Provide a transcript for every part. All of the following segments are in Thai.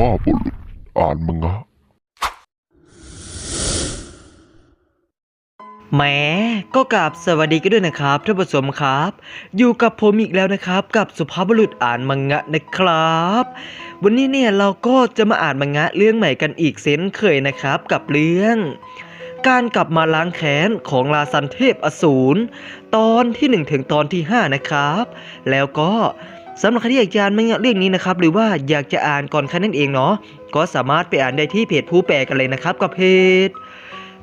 ภาพบุรุษอ่านมังงะแหมก็กราบสวัสดีกันด้วยนะครับท่านผู้ชมครับ อยู่กับผมอีกแล้วนะครับ กับสุภาพบุรุษอ่านมังงะนะครับ วันนี้เนี่ยเราก็จะมาอ่านมังงะเรื่องใหม่กันอีกเช่นเคยนะครับกับเรื่องการกลับมาล้างแค้นของลาซันเทพอสูร ตอนที่ 1 ถึงตอนที่ 5 นะครับ แล้วก็ สำหรับใครที่อยากจะอ่านมังงะเรื่องนี้นะครับหรือว่าอยากจะอ่านก่อนแค่นั้นเองเนาะก็สามารถไปอ่านได้ที่เพจผู้แปลกันเลยนะครับกับเพจ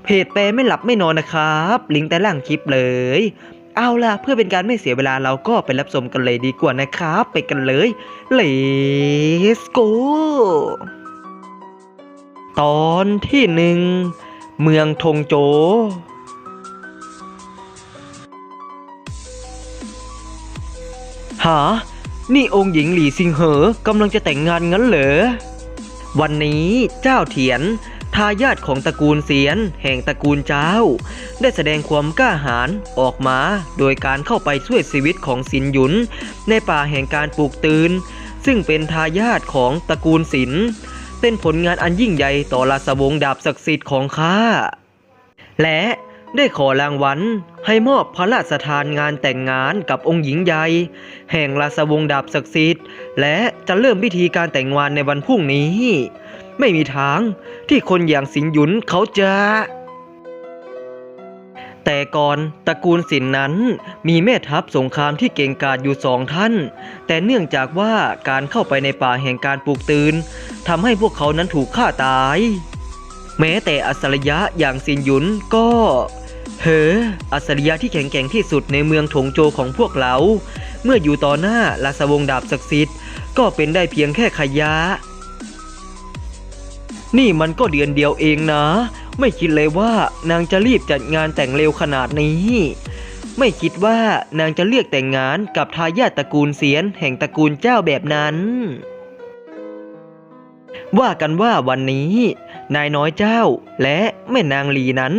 เพจแปลไม่หลับไม่นอนนะครับ ลิงก์ใต้ล่างคลิปเลย เอาล่ะเพื่อเป็นการไม่เสียเวลาเราก็ไปรับชมกันเลยดีกว่านะครับ ไปกันเลย Let's go ตอนที่หนึ่งเมืองทงโจหา นี่องค์หญิงหลี่ซิงเหอกำลังจะแต่งงานงั้นเหรอ วันนี้เจ้าเถียน ทายาทของตระกูลเสียน แห่งตระกูลเจ้า ได้แสดงความกล้าหาญออกมา โดยการเข้าไปช่วยชีวิตของสินหยุน ในป่าแห่งการปลูกตืนซึ่งเป็นทายาทของตระกูลสิน เป็นผลงานอันยิ่งใหญ่ต่อราชวงศ์ดาบศักดิ์สิทธิ์ของข้าและ ได้ขอรางวัลให้มอบพระราชทานงานแต่งงานกับองค์หญิงใหญ่แห่งราชวงศ์ดาบศักดิ์สิทธิ์ และจะเริ่มพิธีการแต่งงานในวันพรุ่งนี้ ไม่มีทางที่คนอย่างสินหยุนเขาจะ แต่ก่อนตระกูลสินนั้นมีแม่ทัพสงครามที่เก่งกาจอยู่สองท่าน แต่เนื่องจากว่าการเข้าไปในป่าแห่งการปลูกตื่นทำให้พวกเขานั้นถูกฆ่าตาย แม้แต่อัศรยะอย่างสินยุนก็เฮออัศรยะที่แข็งแกร่งที่สุดในเมืองถงโจของพวกเรา เมื่ออยู่ต่อหน้าราชวงศ์ดาบศักดิ์สิทธิ์ก็เป็นได้เพียงแค่ขยะ นี่มันก็เดือนเดียวเองนะ ไม่คิดเลยว่านางจะรีบจัดงานแต่งเร็วขนาดนี้ ไม่คิดว่านางจะเลือกแต่งงานกับทายาทตระกูลเสียนแห่งตระกูลเจ้าแบบนั้น ว่ากันว่าวันนี้ นายน้อยเจ้า และแม่นางลีนั้น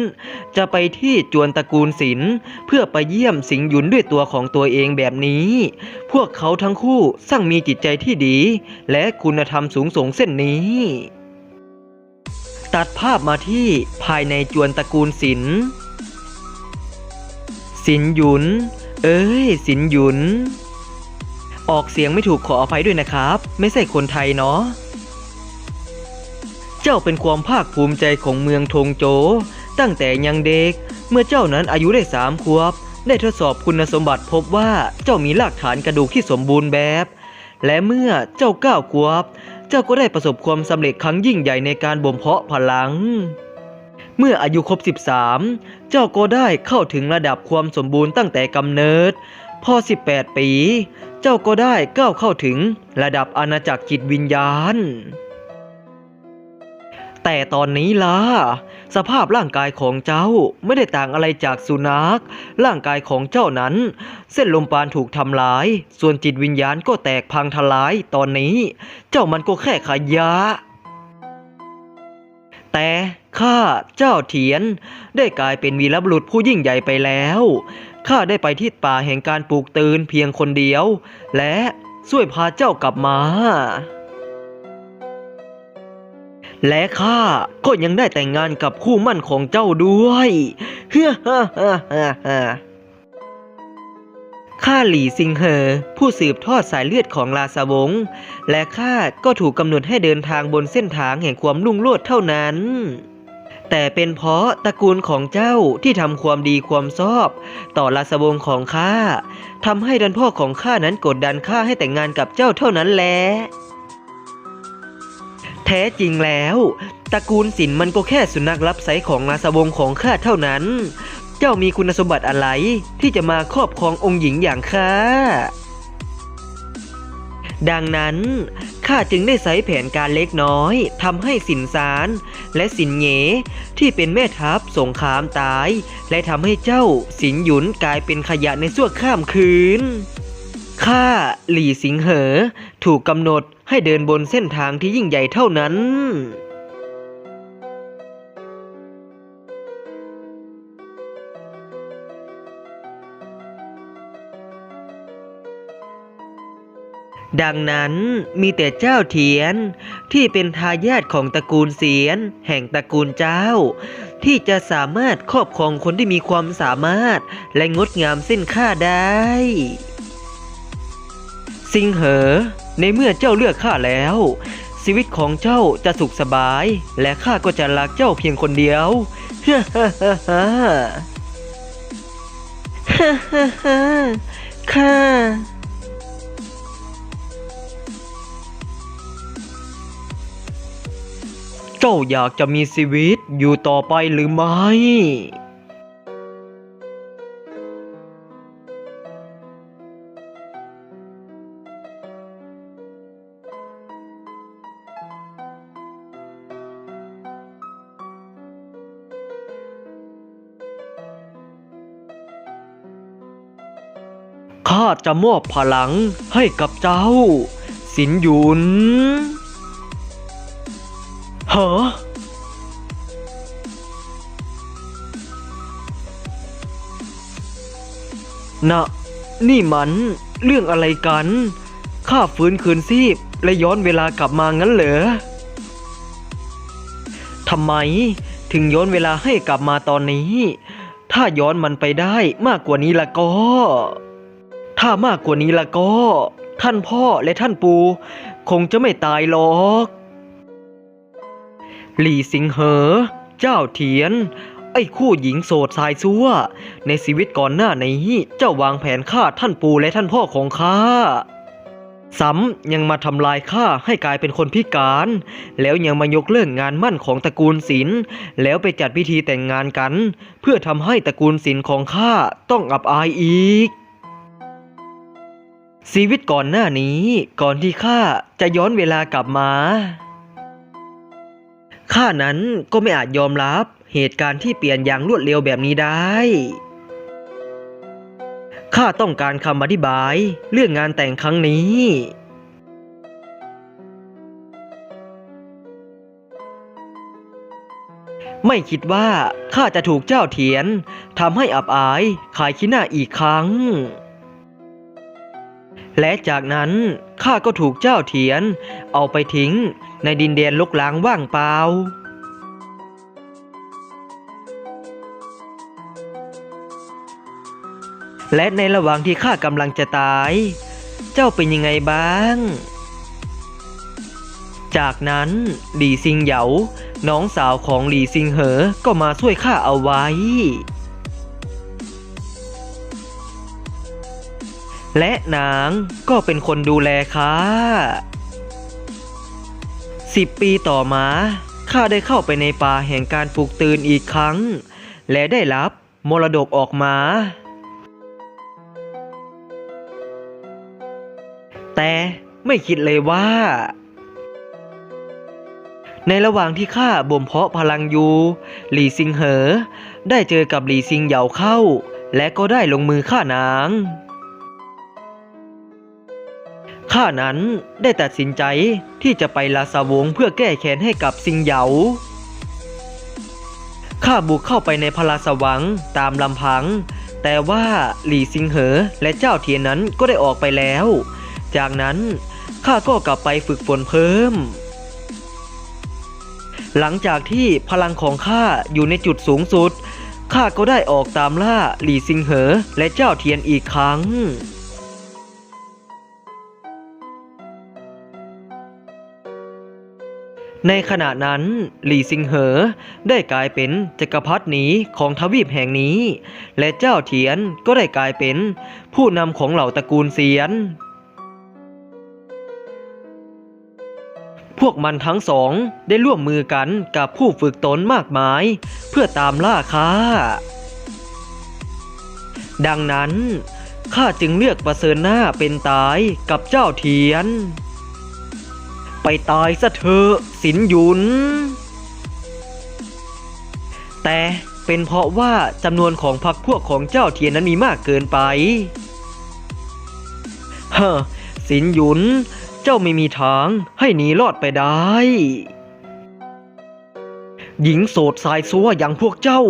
จะไปที่จวนตระกูลศิลเพื่อไปเยี่ยมสิงหยุนด้วยตัวของตัวเองแบบนี้ พวกเขาทั้งคู่สร้างมีจิตใจที่ดี และคุณธรรมสูงส่งเส้นนี้ตัดภาพมาที่ภายในจวนตระกูลศิลป์สินหยุน เอ้ยสินหยุน ออกเสียงไม่ถูกขออภัยด้วยนะครับ ไม่ใช่คนไทยเนาะ จ้าเป็นความภาคภูมิใจของเมืองทงโจ ตั้งแต่ยังเด็ก เมื่อเจ้านั้นอายุได้สามขวบ ได้ทดสอบคุณสมบัติพบว่าเจ้ามีรากฐานกระดูกที่สมบูรณ์แบบ และเมื่อเจ้าก้าวขวบ เจ้าก็ได้ประสบความสำเร็จครั้งยิ่งใหญ่ในการบ่มเพาะพลัง เมื่ออายุครบ 13 เจ้าก็ได้เข้าถึงระดับความสมบูรณ์ตั้งแต่กำเนิด พอ 18 ปี เจ้าก็ได้ก้าวเข้าถึงระดับอาณาจักรจิตวิญญาณ แต่ตอนนี้ล่ะ สภาพร่างกายของเจ้าไม่ได้ต่างอะไรจากสุนัข ร่างกายของเจ้านั้น เส้นลมปราณถูกทำลาย ส่วนจิตวิญญาณก็แตกพังทลายตอนนี้ เจ้ามันก็แค่ขยะแต่ข้าเจ้าเถียน ได้กลายเป็นวีรบุรุษผู้ยิ่งใหญ่ไปแล้วข้าได้ไปที่ป่าแห่งการปลูกตื่นเพียงคนเดียว และช่วยพาเจ้ากลับมา และข้าก็ยังได้แต่งงานกับคู่มั่นของเจ้าด้วยเฮ้อฮ่าฮ่าฮ่าฮ่าข้าหลี่ซิงเหอ ผู้สืบทอดสายเลือดของราชวงศ์และข้าก็ถูกกำหนดให้เดินทางบนเส้นทางแห่งความรุ่งโรจน์เท่านั้น แต่เป็นเพราะตระกูลของเจ้าที่ทำความดีความชอบ ต่อราชวงศ์ของข้าทำให้ดันพ่อของข้านั้นกดดันข้าให้แต่งงานกับเจ้าเท่านั้นแหละ แท้จริงแล้วตระกูลสินมันก็แค่สุนัขรับใช้ของราชวงศ์ของข้าเท่านั้น เจ้ามีคุณสมบัติอะไรที่จะมาครอบครององค์หญิงอย่างข้าดังนั้นข้าจึงได้ใช้แผนการเล็กน้อยทำให้สินสารและสินเงที่เป็นแม่ทัพสงครามตาย และทำให้เจ้าสินหยุนกลายเป็นขยะในชั่วข้ามคืน ข้าหลี่สิงเหอ ถูกกำหนดให้เดินบนเส้นทางที่ยิ่งใหญ่เท่านั้น ดังนั้นมีแต่เจ้าเทียนที่เป็นทายาทของตระกูลเสียน แห่งตระกูลเจ้า ที่จะสามารถครอบครองคนที่มีความสามารถ และงดงามสิ้นค่าได้ สิงเหอ ในเมื่อเจ้าเลือกข้าแล้ว ชีวิตของเจ้าจะสุขสบาย และข้าก็จะรักเจ้าเพียงคนเดียวฮ่าฮ่าฮ่าฮ่าฮ่าฮ่าฮ่าข้าเจ้าอยากจะมีชีวิตอยู่ต่อไปหรือไม่าจะมอบพลังให้กับเจ้า สินหยุนเฮะนะนี่มันเรื่องอะไรกัน ข้าฟื้นคืนชีพและย้อนเวลากลับมางั้นเหรอทำไมถึงย้อนเวลาให้กลับมาตอนนี้ ถ้าย้อนมันไปได้มากกว่านี้ละก็ ถ้ามากกว่านี้ละก็ ท่านพ่อและท่านปู คงจะไม่ตายหรอก หลี่สิงเหอ เจ้าเทียน ไอ้คู่หญิงโสดสายซัว ในชีวิตก่อนหน้านี้เจ้าวางแผนฆ่าท่านปูและท่านพ่อของข้าซ้ำยังมาทำลายข้าให้กลายเป็นคนพิการ แล้วยังมายกเลิกงานมั่นของตระกูลศิลป์แล้วไปจัดพิธีแต่งงานกัน เพื่อทำให้ตระกูลศิลป์ของข้าต้องอับอายอีก ชีวิตก่อนหน้านี้ก่อนที่ข้าจะย้อนเวลากลับมาข้านั้นก็ไม่อาจยอมรับเหตุการณ์ที่เปลี่ยนอย่างรวดเร็วแบบนี้ได้ข้าต้องการคำอธิบายเรื่องงานแต่งครั้งนี้ ไม่คิดว่าข้าจะถูกเจ้าเทียนทำให้อับอายขายขี้หน้าอีกครั้ง และจากนั้นข้าก็ถูกเจ้าเทียน เอาไปทิ้งในดินแดนลกล้างว่างเปล่าและในระหว่างที่ข้ากำลังจะตาย เจ้าเป็นยังไงบ้าง จากนั้นหลี่ซิงเหยา น้องสาวของหลี่ซิงเหอ ก็มาช่วยข้าเอาไว้ และนางก็เป็นคนดูแลข้าสิบปีต่อมาข้าได้เข้าไปในป่าแห่งการปลูกตื่นอีกครั้ง และได้รับมรดกออกมา แต่ไม่คิดเลยว่า ในระหว่างที่ข้าบ่มเพาะพลังอยู่หลี่ซิงเหอ ได้เจอกับหลี่ซิงเหยาเข้า และก็ได้ลงมือฆ่านาง ข้านั้นได้ตัดสินใจที่จะไปลาสาวงเพื่อแก้แค้นให้กับซิงเหยา ข้าบุกเข้าไปในพระราชวังตามลำพัง แต่ว่าหลี่ซิงเหอและเจ้าเทียนนั้นก็ได้ออกไปแล้ว จากนั้นข้าก็กลับไปฝึกฝนเพิ่ม หลังจากที่พลังของข้าอยู่ในจุดสูงสุด ข้าก็ได้ออกตามล่าหลี่ซิงเหอและเจ้าเทียนอีกครั้ง ในขณะนั้นหลี่ซิงเหอได้กลายเป็นจักรพรรดิหนีของทวีปแห่งนี้ และเจ้าเทียนก็ได้กลายเป็นผู้นำของเหล่าตระกูลเซียน พวกมันทั้งสองได้ร่วมมือกันกับผู้ฝึกตนมากมาย เพื่อตามล่าข้า ดังนั้นข้าจึงเลือกประเสริญหน้าเป็นตายกับเจ้าเทียน ไปตายซะเถอะสินหยุน แต่เป็นเพราะว่าจำนวนของพรรคพวกของเจ้าเทียนนั้นมีมากเกินไปเฮ้อสินหยุน เจ้าไม่มีทางให้หนีรอดไปได้ หญิงโสดสายซัวอย่างพวกเจ้า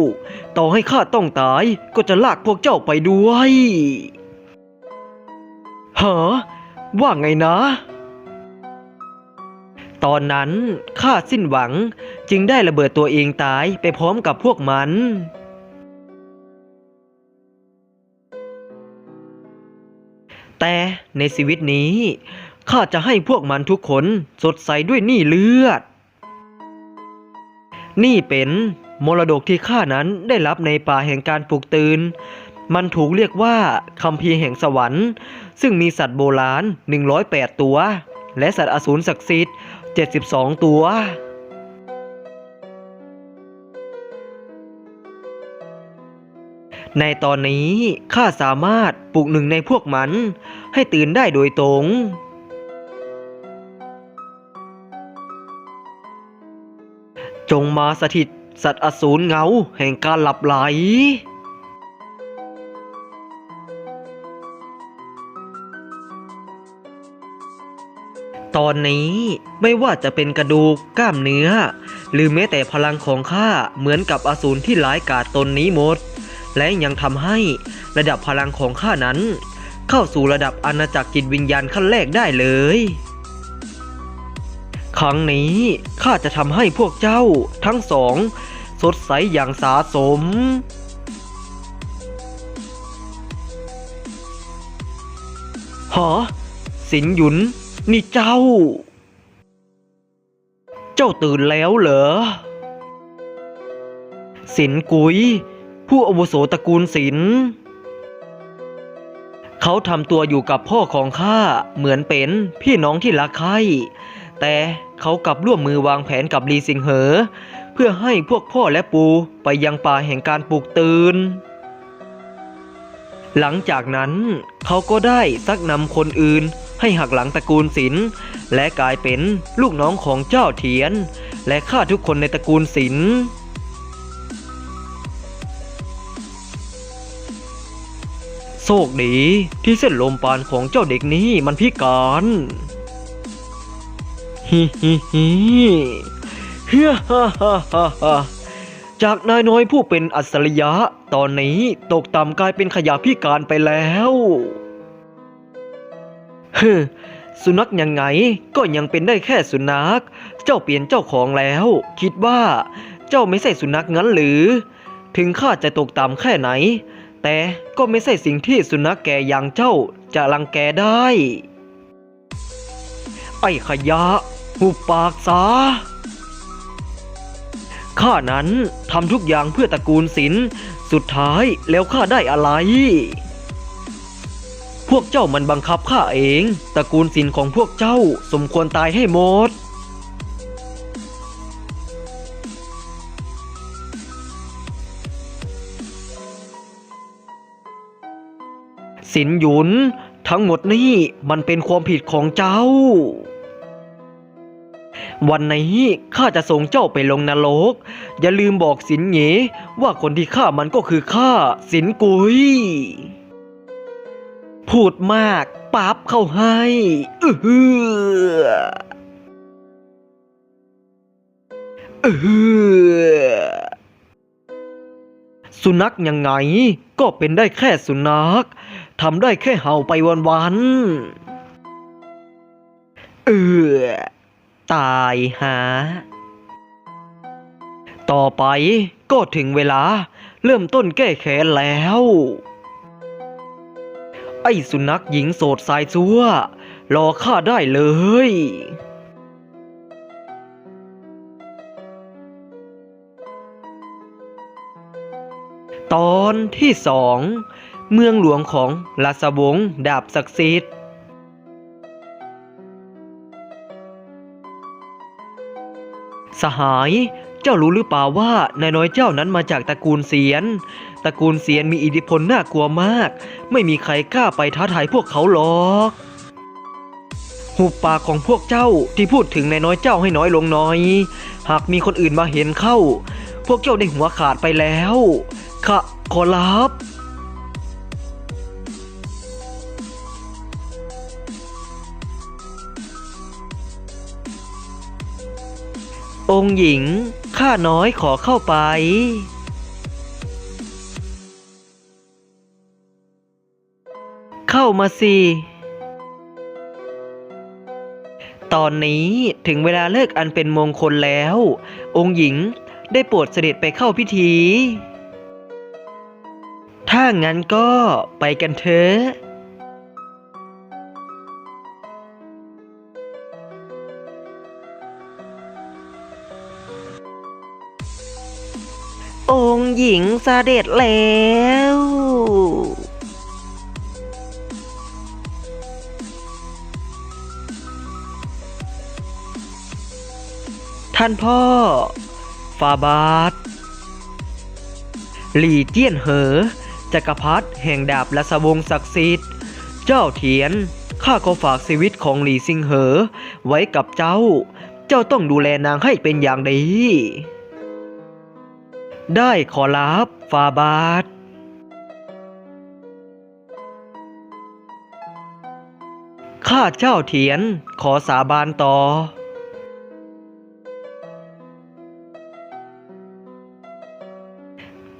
ต่อให้ข้าต้องตายก็จะลากพวกเจ้าไปด้วยฮะว่าไงนะ ตอนนั้นข้าสิ้นหวังจึงได้ระเบิดตัวเองตายไปพร้อมกับพวกมัน แต่ในชีวิตนี้ข้าจะให้พวกมันทุกคนสดใสด้วยหนี่เลือด นี่เป็นมรดกที่ข้านั้นได้รับในป่าแห่งการปลุกตื่น มันถูกเรียกว่าคัมภีร์แห่งสวรรค์ ซึ่งมีสัตว์โบราณ 108 ตัว และสัตว์อสูรศักดิ์สิทธิ์ 72 ตัว ในตอนนี้ข้าสามารถปลุกหนึ่งในพวกมัน ให้ตื่นได้โดยตรง จงมาสถิตสัตว์อสูรเงาแห่งการหลับไหล ตอนนี้ ไม่ว่าจะเป็นกระดูกกล้ามเนื้อ หรือแม้แต่พลังของข้าเหมือนกับอสูรที่ร้ายกาจตนนี้หมด และยังทำให้ระดับพลังของข้านั้น เข้าสู่ระดับอาณาจักรจิตวิญญาณขั้นแรกได้เลย ครั้งนี้ข้าจะทำให้พวกเจ้าทั้งสอง สดใสอย่างสาสมหอสินหยุน นี่เจ้า เจ้าตื่นแล้วเหรอสินกุย ผู้อาวุโสตระกูลสิน เขาทำตัวอยู่กับพ่อของข้าเหมือนเป็นพี่น้องที่รักใคร่แต่เขากลับร่วมมือวางแผนกับลีซิงเหอ เพื่อให้พวกพ่อและปูไปยังป่าแห่งการปลุกตื่น หลังจากนั้นเขาก็ได้ซักนำคนอื่น ให้หักหลังตระกูลศิลป์และกลายเป็นลูกน้องของเจ้าเทียน และฆ่าทุกคนในตระกูลศิลป์โชคดีที่เส้นลมปานของเจ้าเด็กนี้มันพิการฮิฮิฮิเฮียฮ่าฮ่าฮ่าฮ่าจากนายน้อยผู้เป็นอัจฉริยะ ตอนนี้ตกต่ำกลายเป็นขยะพิการไปแล้ว ฮึสุนัขยังไงก็ยังเป็นได้แค่สุนัข เจ้าเปลี่ยนเจ้าของแล้ว คิดว่าเจ้าไม่ใช่สุนัขงั้นหรือ ถึงข้าจะตกต่ำแค่ไหน แต่ก็ไม่ใช่สิ่งที่สุนัขแก่อย่างเจ้าจะรังแกได้ ไอ้ขยะหุบปากซะข้านั้นทำทุกอย่างเพื่อตระกูลศิลสุดท้ายแล้วข้าได้อะไร พวกเจ้ามันบังคับข้าเอง ตระกูลศิลป์ของพวกเจ้าสมควรตายให้หมด สินหยุน ทั้งหมดนี่มันเป็นความผิดของเจ้า วันนี้ข้าจะส่งเจ้าไปลงนรก อย่าลืมบอกสินเหยว่าคนที่ฆ่ามันก็คือข้าสินกุย พูดมากปั๊บเข้าให้อือหืออือหือสุนัขยังไง ก็เป็นได้แค่สุนัขทำได้แค่เห่าไปวันๆเออตายฮะต่อไปก็ถึงเวลา เริ่มต้นแก้แค้นแล้ว อ้สุนัขหญิงโสดสายซัวรอข้าได้เลยตอนที่สองเมืองหลวงของราชวงศ์ดาบศักดิ์สิทธิ์สหาย เจ้ารู้หรือเปล่าว่านายน้อยเจ้านั้นมาจากตระกูลเสียน ตระกูลเสียนมีอิทธิพลน่ากลัวมาก ไม่มีใครกล้าไปท้าทายพวกเขาหรอกหุบปากของพวกเจ้าที่พูดถึงนายน้อยเจ้าให้น้อยลงหน้อย หากมีคนอื่นมาเห็นเข้า พวกเจ้าได้หัวขาดไปแล้วขะขอรับองค์หญิง ข้าน้อยขอเข้าไป เข้ามาสิ ตอนนี้ถึงเวลาเลิกอันเป็นมงคลแล้ว องค์หญิงได้โปรดเสด็จไปเข้าพิธี ถ้างั้นก็ไปกันเถอะ หญิงเสด็จแล้ว ท่านพ่อ ฟาบาทหลี่เจี้ยนเหอ จักรพรรดิแห่งดาบและสวงศ์ศักดิ์สิทธิ์ เจ้าเทียน ข้าก็ฝากชีวิตของหลี่ซิงเหอ ไว้กับเจ้า เจ้าต้องดูแลนางให้เป็นอย่างดี ได้ขอรับฟาบาทข้าเจ้าเทียนขอสาบานต่อ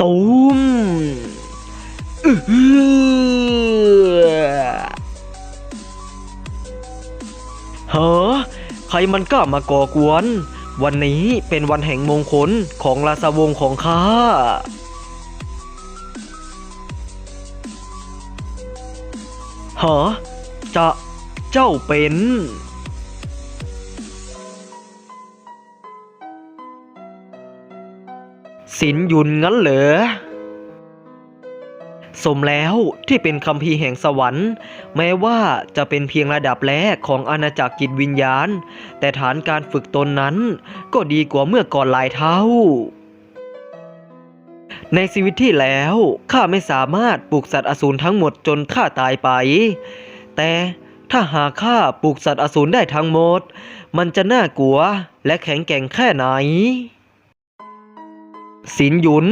ตูมอื้อหือเฮ้อใครมันกล้ามาก่อกวน วันนี้เป็นวันแห่งมงคลของราชวงศ์ของข้าฮะจะเจ้าเป็น สินยุนงั้นเหรอ สมแล้วที่เป็นคำพีแห่งสวรรค์ แม้ว่าจะเป็นเพียงระดับแรกของอาณาจักรจิตวิญญาณ แต่ฐานการฝึกตนนั้น ก็ดีกว่าเมื่อก่อนหลายเท่า ในชีวิตที่แล้วข้าไม่สามารถปลูกสัตว์อสูรทั้งหมดจนข้าตายไป แต่ถ้าหากข้าปลูกสัตว์อสูรได้ทั้งหมด มันจะน่ากลัวและแข็งแกร่งแค่ไหนสินหยุน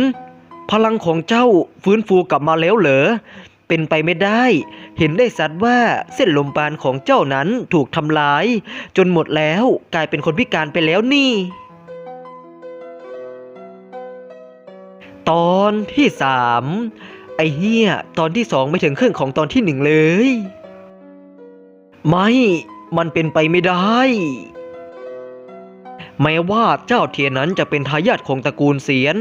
พลังของเจ้าฟื้นฟูกลับมาแล้วเหรอ เป็นไปไม่ได้ เห็นได้สัดว่าเส้นลมปานของเจ้านั้นถูกทำลาย จนหมดแล้วกลายเป็นคนพิการไปแล้วนี่ ตอนที่สามไอเฮียตอนที่สองไม่ถึงครึ่งของตอนที่หนึ่งเลย ไม่ มันเป็นไปไม่ได้ แม้ว่าเจ้าเทียนนั้นจะเป็นทายาทของตระกูลเสียน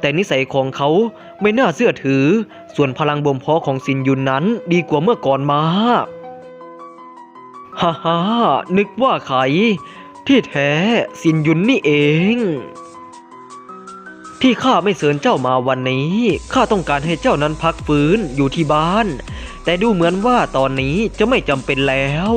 แต่นิสัยของเขาไม่น่าเชื่อถือ ส่วนพลังบ่มเพาะของสินยุนนั้นดีกว่าเมื่อก่อนมากฮ่าฮ่านึกว่าใครที่แท้สินยุนนี่เอง ที่ข้าไม่เชิญเจ้ามาวันนี้ข้าต้องการให้เจ้านั้นพักฟื้นอยู่ที่บ้าน แต่ดูเหมือนว่าตอนนี้จะไม่จำเป็นแล้ว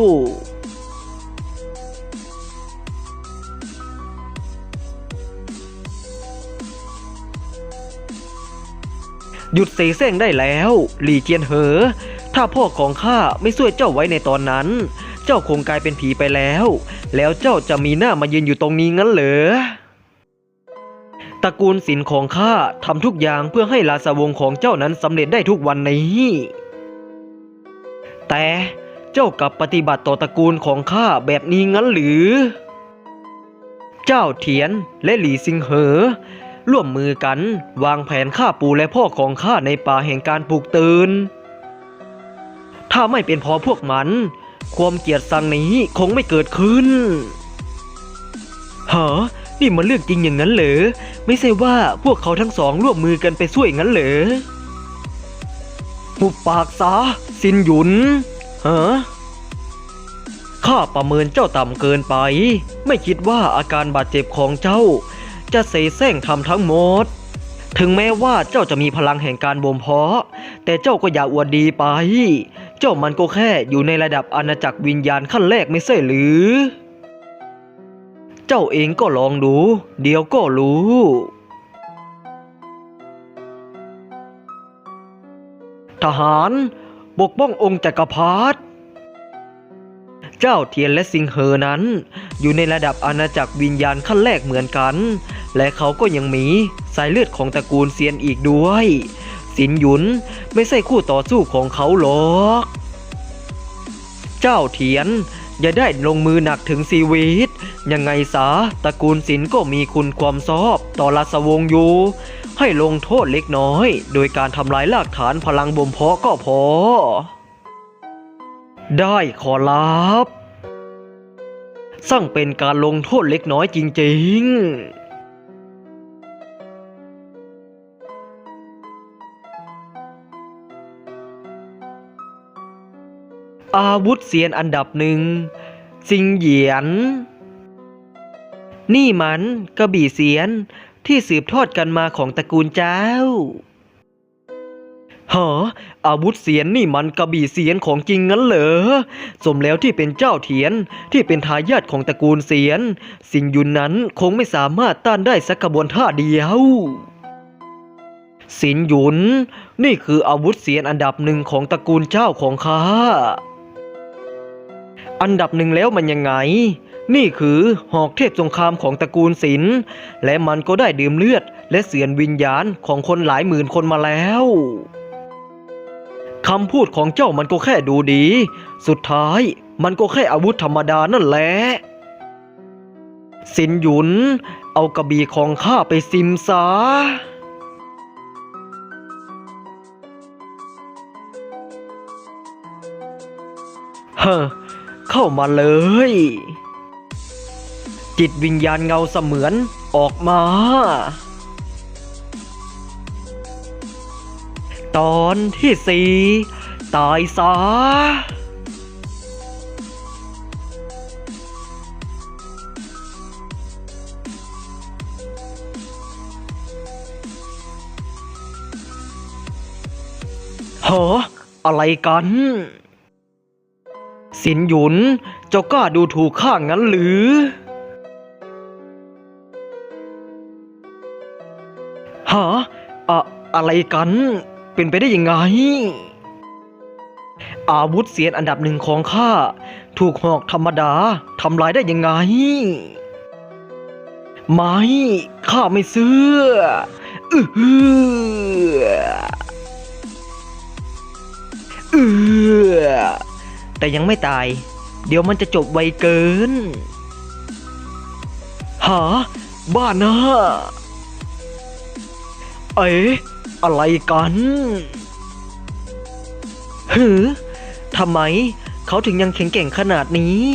หยุดเสแสร้งได้แล้ว หลี่เจียนเหอ ถ้าพ่อของข้าไม่ช่วยเจ้าไว้ในตอนนั้น เจ้าคงกลายเป็นผีไปแล้ว แล้วเจ้าจะมีหน้ามายืนอยู่ตรงนี้งั้นเหรอตระกูลสินของข้าทำทุกอย่างเพื่อให้ราชวงศ์ของเจ้านั้นสำเร็จได้ทุกวันนี้ แต่เจ้ากลับปฏิบัติต่อตระกูลของข้าแบบนี้งั้นหรือ เจ้าเทียนและหลี่ซิงเหอ ร่วมมือกัน วางแผนฆ่าปู่และพ่อของข้าในป่าแห่งการปลูกตื่น ถ้าไม่เป็นเพอพวกมัน ความเกลียดสังนี้คงไม่เกิดขึ้นฮะนี่มันเรื่องจริงอย่างนั้นเหรอ ไม่ใช่ว่าพวกเขาทั้งสองร่วมมือกันไปช่วยงั้นเหรอหุบปากซะสินหยุนฮะข้าประเมินเจ้าต่ำเกินไป ไม่คิดว่าอาการบาดเจ็บของเจ้า จะเสแสร้งทำทั้งหมด ถึงแม้ว่าเจ้าจะมีพลังแห่งการบ่มเพาะ แต่เจ้าก็อย่าอวดดีไป เจ้ามันก็แค่อยู่ในระดับอาณาจักรวิญญาณขั้นแรกไม่ใช่หรือ เจ้าเองก็ลองดู เดี๋ยวก็รู้ทหาร ปกป้ององค์จักรพรรดิ เจ้าเทียนและซิงเหอนั้น อยู่ในระดับอาณาจักรวิญญาณขั้นแรกเหมือนกัน และเขาก็ยังมีสายเลือดของตระกูลเซียนอีกด้วย สินหยุนไม่ใช่คู่ต่อสู้ของเขาหรอก เจ้าเทียนอย่าได้ลงมือหนักถึงชีวิต ยังไงซะตระกูลสินก็มีคุณความชอบต่อราชวงศ์อยู่ ให้ลงโทษเล็กน้อย โดยการทำลายรากฐานพลังบ่มเพาะก็พอ ได้ขอรับสั่งเป็นการลงโทษเล็กน้อยจริงๆอาวุธเสียนอันดับหนึ่งสิงเหยียน นี่มันกระบี่เสียนที่สืบทอดกันมาของตระกูลเจ้า ฮะอาวุธเสียนนี่มันกระบี่เสียนของจริงงั้นเหรอ สมแล้วที่เป็นเจ้าเทียนที่เป็นทายาทของตระกูลเสียน สิ่งยุนนั้นคงไม่สามารถต้านได้สักกระบวนท่าเดียวสินหยุน นี่คืออาวุธเสียนอันดับหนึ่งของตระกูลเจ้าของข้าอันดับหนึ่งแล้วมันยังไง นี่คือหอกเทพสงครามของตระกูลศิลและมันก็ได้ดื่มเลือด และเสียนวิญญาณของคนหลายหมื่นคนมาแล้ว คำพูดของเจ้ามันก็แค่ดูดี สุดท้ายมันก็แค่อาวุธธรรมดานั่นแหละ สินหยุน เอากระบี่ของข้าไปซิมซาเฮ้อเข้ามาเลย จิตวิญญาณเงาเสมือนออกมา ตอนที่สี่ตายซะเหออะไรกัน สินหยุน เจ้ากล้าดูถูกข้างั้นหรือ ฮะอะอะไรกัน เป็นไปได้ยังไง อาวุธเสียนอันดับหนึ่งของข้า ถูกหอกธรรมดาทำลายได้ยังไง ไม่ ข้าไม่เชื่ออื้อหืออือแต่ยังไม่ตาย เดี๋ยวมันจะจบไวเกิน หา บ้านะเอ๊ะ อะไรกันหือทำไมเขาถึงยังแข็งแกร่งขนาดนี้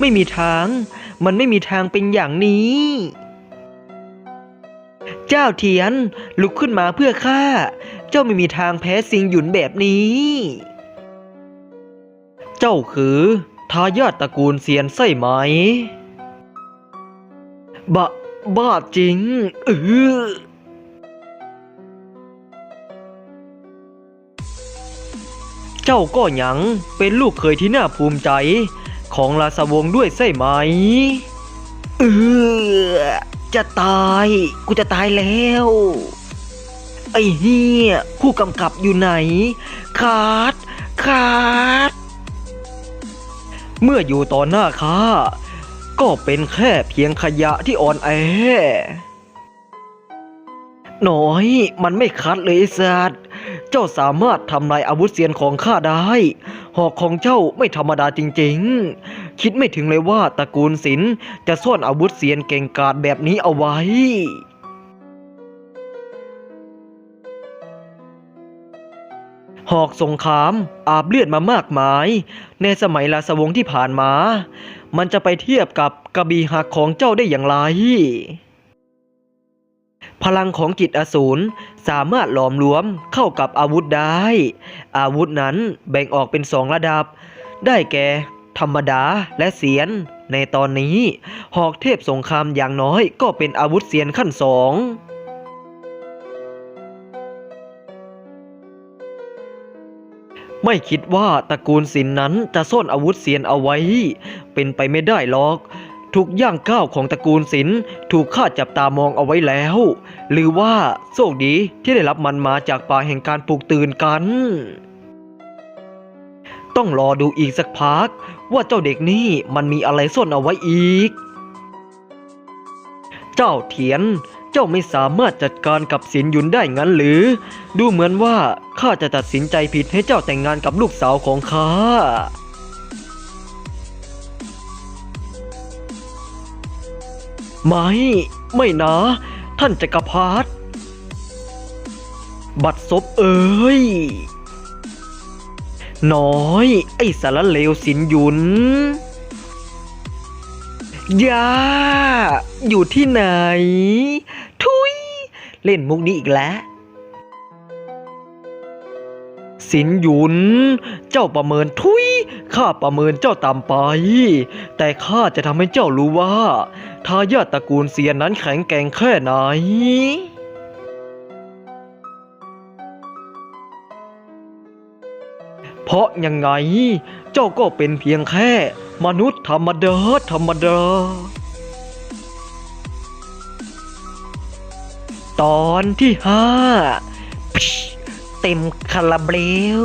ไม่มีทาง มันไม่มีทางเป็นอย่างนี้ เจ้าเทียนลุกขึ้นมาเพื่อข้า เจ้าไม่มีทางแพ้ซิงหยุนแบบนี้ เจ้าคือทายาทตระกูลเซียนไส้ไหม บะบ้าจริง เออ เจ้าก็ยังเป็นลูกเคยที่น่าภูมิใจ ของราสวงศ์ด้วยใช่ไหม เออ จะตาย กูจะตายแล้ว ไอ้เฮียผู้กำกับอยู่ไหน ขาด ขาด เมื่ออยู่ต่อหน้าข้าก็เป็นแค่เพียงขยะที่อ่อนแอน้อย มันไม่คัดเลยไอ้สัตว์ เจ้าสามารถทำลายอาวุธเสียนของข้าได้ หอกของเจ้าไม่ธรรมดาจริงๆ คิดไม่ถึงเลยว่าตระกูลศิลป์จะซ่อนอาวุธเสียนเก่งกาจแบบนี้เอาไว้หอกสงคราม อาบเลือดมามากมาย ในสมัยราษวงศ์ที่ผ่านมา มันจะไปเทียบกับกระบี่หักของเจ้าได้อย่างไร พลังของจิตอสูรสามารถหลอมรวมเข้ากับอาวุธได้ อาวุธนั้นแบ่งออกเป็นสองระดับ ได้แก่ธรรมดาและเสียน ในตอนนี้ หอกเทพสงครามอย่างน้อยก็เป็นอาวุธเสียนขั้นสองไม่คิดว่าตระกูลสินนั้นจะซ่อนอาวุธเสียนเอาไว้ เป็นไปไม่ได้หรอก ทุกย่างก้าวของตระกูลสินถูกข้าจับตามองเอาไว้แล้ว หรือว่าโชคดีที่ได้รับมันมาจากป่าแห่งการปลุกตื่นกัน ต้องรอดูอีกสักพัก ว่าเจ้าเด็กนี่มันมีอะไรซ่อนเอาไว้อีก เจ้าเทียน เจ้าไม่สามารถจัดการกับสินหยุนได้งั้นหรือ ดูเหมือนว่าข้าจะตัดสินใจผิดให้เจ้าแต่งงานกับลูกสาวของข้า ไม่ ไม่นะ ท่านจักรพรรดิบัดซบเอ้ย น้อย ไอ้สารเลวสินยุนยาอยู่ที่ไหน ทุย เล่นมุกนี้อีกแล้ว สินหยุน เจ้าประเมินทุย ข้าประเมินเจ้าต่ำไป แต่ข้าจะทำให้เจ้ารู้ว่า ทายาทตระกูลเซียนนั้นแข็งแกร่งแค่ไหนเพราะยังไง เจ้าก็เป็นเพียงแค่ มนุษย์ธรรมดาธรรมดา ตอนที่ห้า เต็มคาราเบล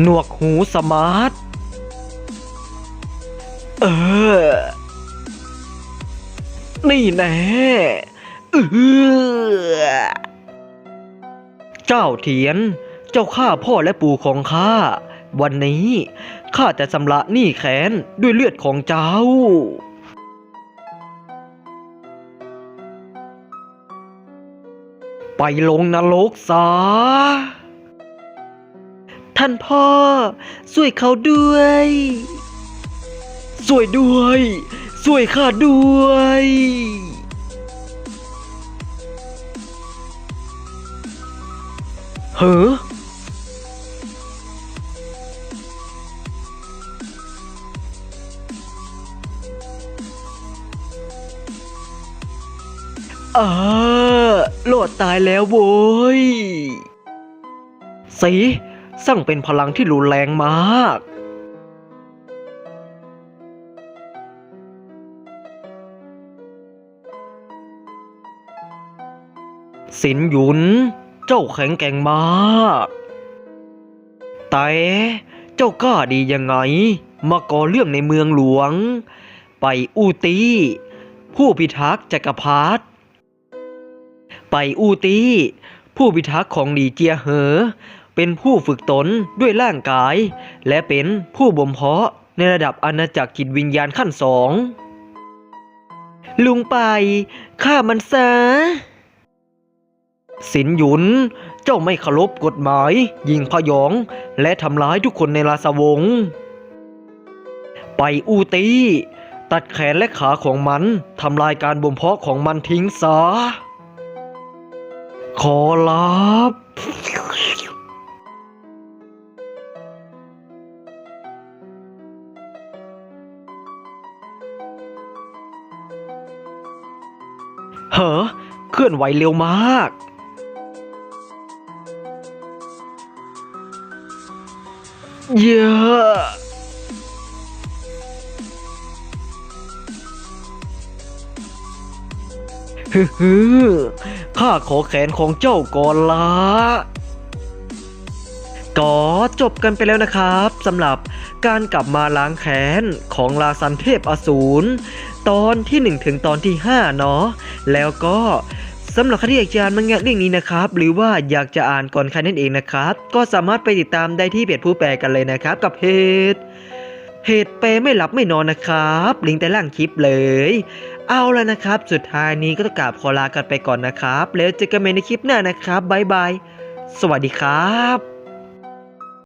หนวกหูสมาร์ท เออ นี่แน่เออเจ้าเทียน เจ้าฆ่าพ่อและปู่ของข้า วันนี้ข้าจะชำระหนี้แค้นด้วยเลือดของเจ้า ไปลงนรกซะท่านพ่อช่วยเขาด้วยช่วยด้วยช่วยข้าด้วย เฮ้ออ่า โหลดตายแล้วโว้ย สีสั่งเป็นพลังที่รุนแรงมาก สินหยุน เจ้าแข็งแกร่งมาก แต่เจ้ากล้าดียังไง มาก่อเรื่องในเมืองหลวง ไปอูตีผู้พิทักษ์จักรพรรดิ ไปอูตีผู้พิทักษ์ของหลีเจียเหอ เป็นผู้ฝึกตนด้วยร่างกาย และเป็นผู้บ่มเพาะในระดับอาณาจักรจิตวิญญาณขั้นสองลุงไปฆ่ามันซะสินหยุน เจ้าไม่เคารพกฎหมาย ยิงพยอง และทำร้ายทุกคนในราชวงศ์ไปอูตี ตัดแขนและขาของมันทำลายการบ่มเพาะของมันทิ้งซะ ขอรับเฮ้อเคลื่อนไหวเร็วมาก เยอะฮึฮึ ข้าขอแขนของเจ้าก่อนละก็จบกันไปแล้วนะครับสำหรับการกลับมาล้างแค้นของลาซันเทพอสูรตอนที่ 1 ถึงตอนที่ 5 เนาะแล้วก็สำหรับใครที่อยากจะอ่านมังงะเรื่องนี้นะครับ หรือว่าอยากจะอ่านก่อนใครนั่นเองนะครับ ก็สามารถไปติดตามได้ที่เพจผู้แปลกันเลยนะครับ กับเพจเหตุแปลไม่หลับไม่นอนนะครับ ลิงก์ใต้ล่างคลิปเลย เอาแล้วนะครับ สุดท้ายนี้ก็ต้องกราบขอลากันไปก่อนนะครับ แล้วเจอกันใหม่ในคลิปหน้านะครับบ๊ายบาย สวัสดีครับ